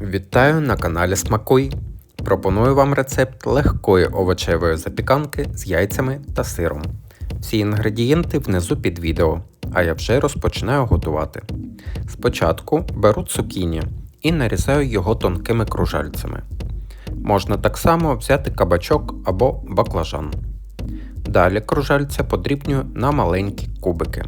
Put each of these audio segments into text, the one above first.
Вітаю на каналі Смакуй! Пропоную вам рецепт легкої овочевої запіканки з яйцями та сиром. Всі інгредієнти внизу під відео, а я вже розпочинаю готувати. Спочатку беру цукіні і нарізаю його тонкими кружальцями. Можна так само взяти кабачок або баклажан. Далі кружальця подрібнюю на маленькі кубики.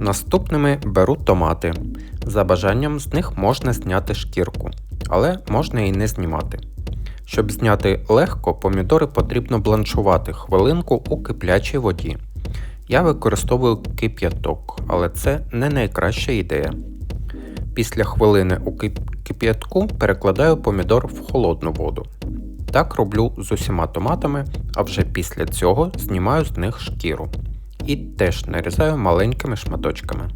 Наступними беру томати. За бажанням з них можна зняти шкірку, але можна і не знімати. Щоб зняти легко, помідори потрібно бланшувати хвилинку у киплячій воді. Я використовую кип'яток, але це не найкраща ідея. Після хвилини у кип'ятку перекладаю помідор в холодну воду. Так роблю з усіма томатами, а вже після цього знімаю з них шкіру і теж нарізаю маленькими шматочками.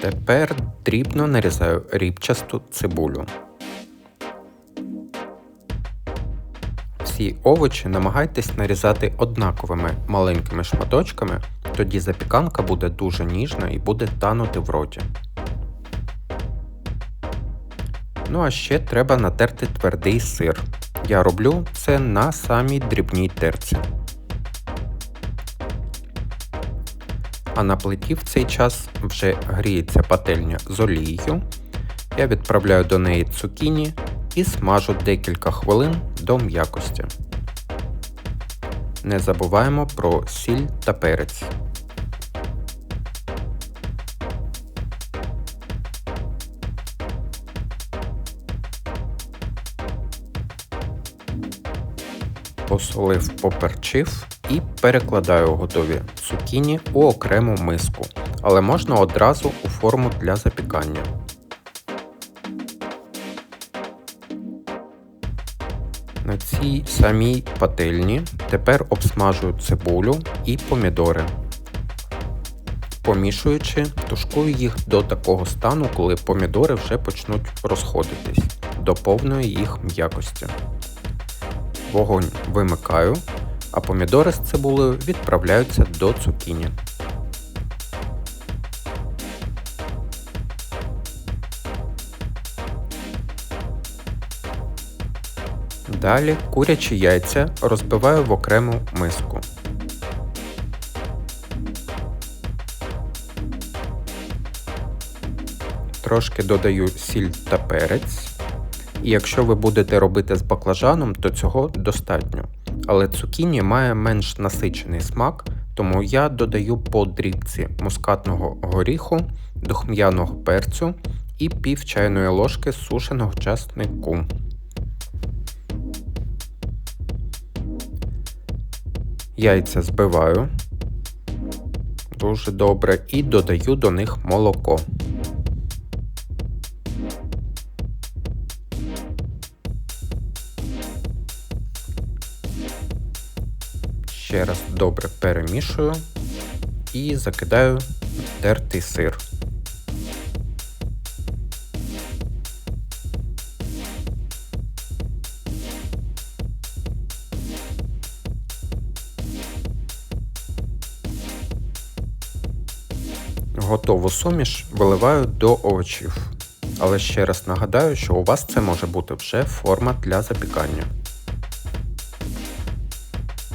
Тепер дрібно нарізаю рібчасту цибулю. Всі овочі намагайтесь нарізати однаковими маленькими шматочками, тоді запіканка буде дуже ніжна і буде танути в роті. Ну а ще треба натерти твердий сир. Я роблю це на самій дрібній терці. А на плиті в цей час вже гріється пательня з олією. Я відправляю до неї цукіні і смажу декілька хвилин до м'якості. Не забуваємо про сіль та перець. Посолив, поперчив і перекладаю готові цукіні у окрему миску, але можна одразу у форму для запікання. На цій самій пательні тепер обсмажую цибулю і помідори. Помішуючи, тушкую їх до такого стану, коли помідори вже почнуть розходитись до повної їх м'якості. Вогонь вимикаю, а помідори з цибулею відправляються до цукіні. Далі курячі яйця розбиваю в окрему миску. Трошки додаю сіль та перець. І якщо ви будете робити з баклажаном, то цього достатньо. Але цукіні має менш насичений смак, тому я додаю по дрібці мускатного горіху, духм'яного перцю і пів чайної ложки сушеного часнику. Яйця збиваю дуже добре і додаю до них молоко. Ще раз добре перемішую і закидаю тертий сир. Готову суміш виливаю до овочів. Але ще раз нагадаю, що у вас це може бути вже форма для запікання.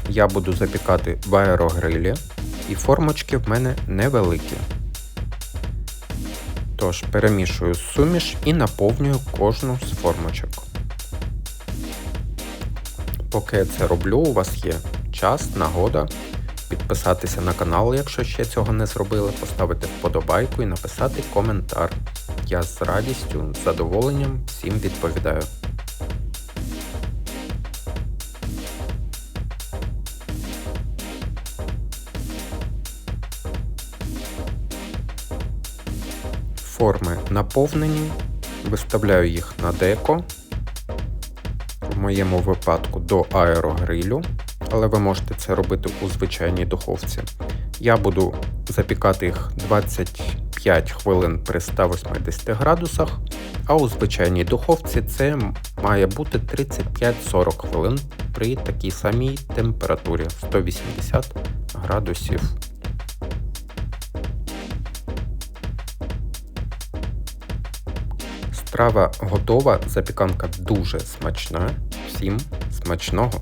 Я буду запікати в аерогрилі і формочки в мене невеликі. Тож перемішую суміш і наповнюю кожну з формочок. Поки я це роблю, у вас є час, нагода підписатися на канал, якщо ще цього не зробили, поставити вподобайку і написати коментар. Я з радістю, з задоволенням всім відповідаю. Форми наповнені, виставляю їх на деко в моєму випадку до аерогрилю, але ви можете це робити у звичайній духовці. Я буду запікати їх 25 хвилин при 180 градусах, а у звичайній духовці це має бути 35-40 хвилин при такій самій температурі 180 градусів. Страва готова, запіканка дуже смачна. Всім смачного!